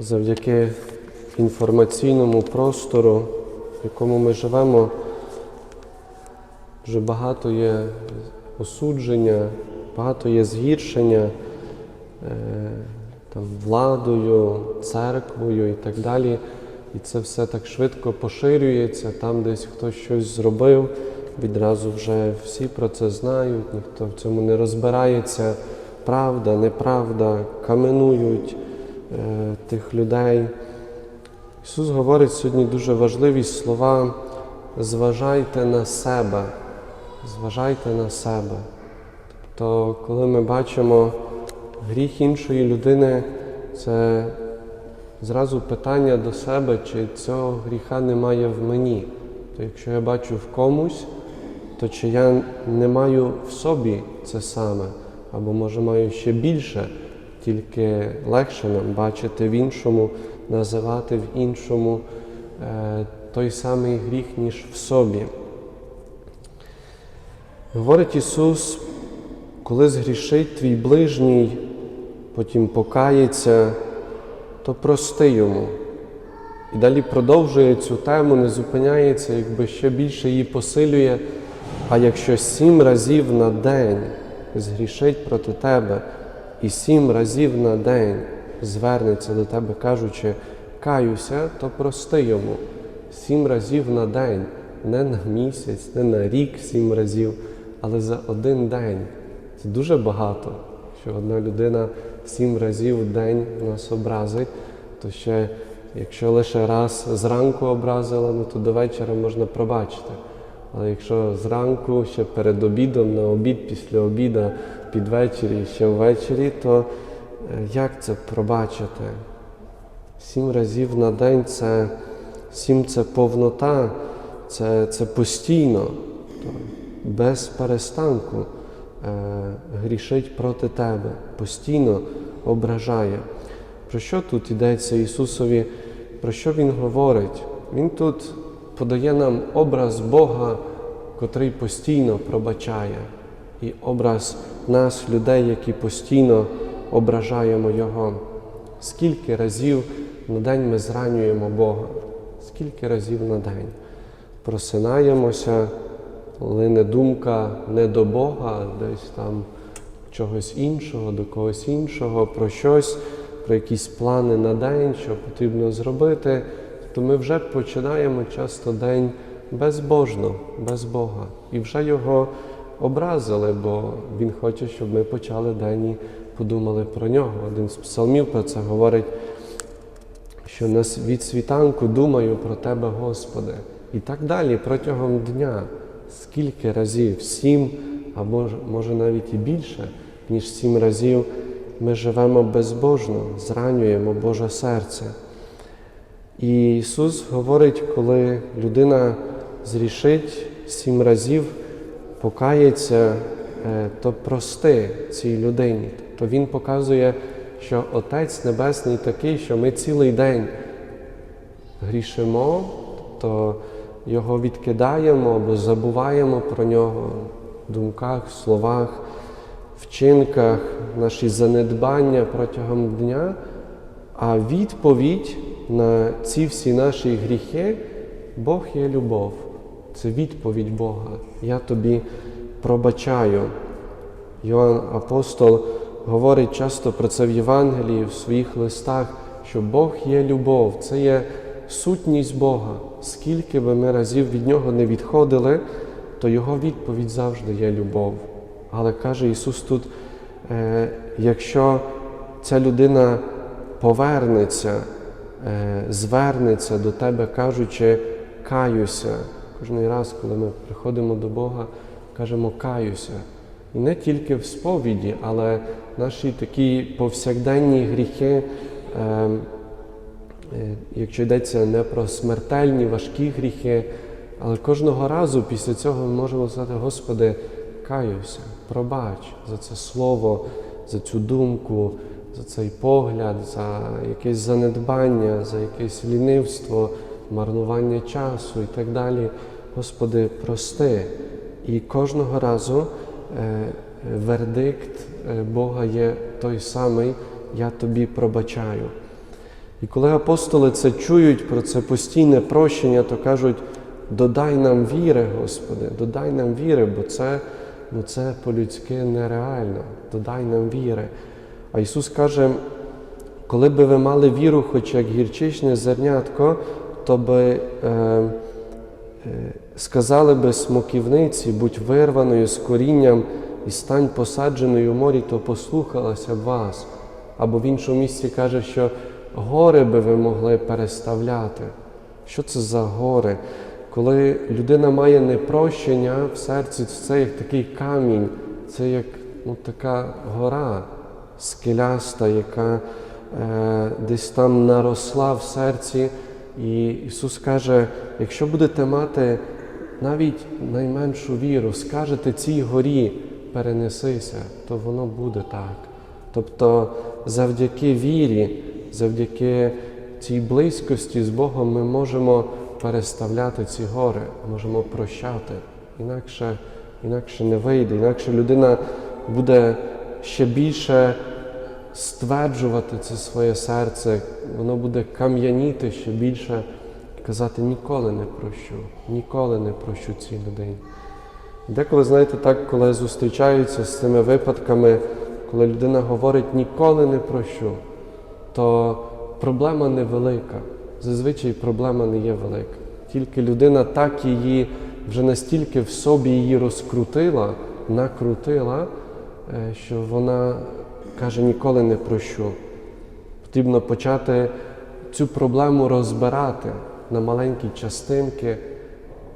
завдяки інформаційному простору, в якому ми живемо, вже багато є осудження, багато є згіршення е, там, владою, церквою і так далі. І це все так швидко поширюється, там десь хтось щось зробив, відразу вже всі про це знають, ніхто в цьому не розбирається. Правда, неправда, каменують тих людей. Ісус говорить сьогодні дуже важливі слова. Зважайте на себе, зважайте на себе. Тобто, коли ми бачимо гріх іншої людини, це зразу питання до себе, чи цього гріха немає в мені. То якщо я бачу в комусь, то чи я не маю в собі це саме, або може маю ще більше, тільки легше нам бачити в іншому, називати в іншому е, той самий гріх, ніж в собі. Говорить Ісус, коли згрішить твій ближній, потім покається, то прости йому. І далі продовжує цю тему, не зупиняється, якби ще більше її посилює. А якщо сім разів на день згрішить проти тебе, і сім разів на день звернеться до тебе, кажучи, каюся, то прости йому сім разів на день, не на місяць, не на рік сім разів, але за один день. Це дуже багато, що одна людина сім разів в день нас образить, то ще якщо лише раз зранку образила, ну то до вечора можна пробачити. Але якщо зранку, ще перед обідом, на обід, після обіда, під і ще ввечері, то е, як це пробачити? Сім разів на день це сім це повнота, це, це постійно, без перестанку е, грішить проти тебе, постійно ображає. Про що тут йдеться Ісусові? Про що Він говорить? Він тут подає нам образ Бога, котрий постійно пробачає, і образ нас, людей, які постійно ображаємо Його. Скільки разів на день ми зранюємо Бога? Скільки разів на день? Просинаємося, лине думка не до Бога, а десь там чогось іншого, до когось іншого, про щось, про якісь плани на день, що потрібно зробити, то ми вже починаємо часто день безбожно, без Бога. І вже його образили, бо Він хоче, щоб ми почали день і подумали про нього. Один з псалмів про це говорить, що від світанку думаю про Тебе, Господи. І так далі протягом дня. Скільки разів? Сім, а може, може навіть і більше, ніж сім разів ми живемо безбожно, зранюємо Боже серце. І Ісус говорить, коли людина зрішить сім разів, покається, то прости цій людині. То Він показує, що Отець Небесний такий, що ми цілий день грішимо, то його відкидаємо або забуваємо про нього в думках, в словах, вчинках, наші занедбання протягом дня, а відповідь на ці всі наші гріхи Бог є любов. Це відповідь Бога. Я тобі пробачаю. Йоанн Апостол говорить часто про це в Євангелії, в своїх листах, що Бог є любов, це є сутність Бога. Скільки би ми разів від Нього не відходили, то Його відповідь завжди є любов. Але каже Ісус тут, е, якщо ця людина повернеться, е, звернеться до Тебе, кажучи, каюся. Кожний раз, коли ми приходимо до Бога, кажемо каюся. І не тільки в сповіді, але наші такі повсякденні гріхи. Е, Якщо йдеться не про смертельні, важкі гріхи, але кожного разу після цього ми можемо сказати, Господи, каюся, пробач за це слово, за цю думку, за цей погляд, за якесь занедбання, за якесь лінивство, марнування часу і так далі. Господи, прости. І кожного разу е, вердикт Бога є той самий, я тобі пробачаю. І коли апостоли це чують про це постійне прощення, то кажуть: додай нам віри, Господи, додай нам віри, бо це, ну, це по-людськи нереально. Додай нам віри. А Ісус каже, коли би ви мали віру, хоч як гірчичне зернятко, то би е, е, сказали би смоківниці, будь вирваною з корінням і стань посадженою у морі, то послухалася б вас. Або в іншому місці каже, що гори би ви могли переставляти. Що це за гори? Коли людина має непрощення в серці, це як такий камінь, це як ну, така гора скеляста, яка е, десь там наросла в серці. І Ісус каже: якщо будете мати навіть найменшу віру, скажете цій горі, перенесися, то воно буде так. Тобто завдяки вірі, завдяки цій близькості з Богом ми можемо переставляти ці гори, можемо прощати. Інакше, інакше не вийде, інакше людина буде ще більше стверджувати це своє серце, воно буде кам'яніти ще більше, казати ніколи не прощу, ніколи не прощу цій людині. Деколи, знаєте, так, коли зустрічаються з цими випадками, коли людина говорить ніколи не прощу, то проблема невелика. Зазвичай проблема не є велика. Тільки людина так її вже настільки в собі її розкрутила, накрутила, е, що вона каже ніколи не прощу. Потрібно почати цю проблему розбирати на маленькі частинки,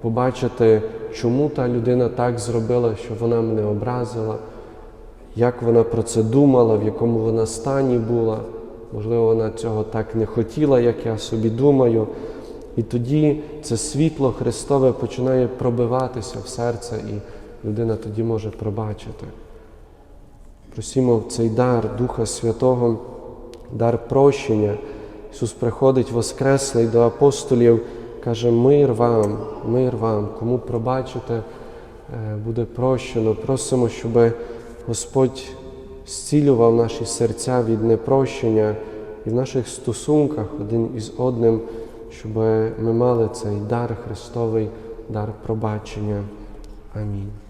побачити, чому та людина так зробила, що вона мене образила, як вона про це думала, в якому вона стані була. Можливо, вона цього так не хотіла, як я собі думаю. І тоді це світло Христове починає пробиватися в серце, і людина тоді може пробачити. Просімо цей дар Духа Святого, дар прощення. Ісус приходить Воскреслий до апостолів, каже, мир вам, мир вам, кому пробачите, е, буде прощено. Просимо, щоб Господь зцілював наші серця від непрощення і в наших стосунках один із одним, щоб ми мали цей дар Христовий, дар пробачення. Амінь.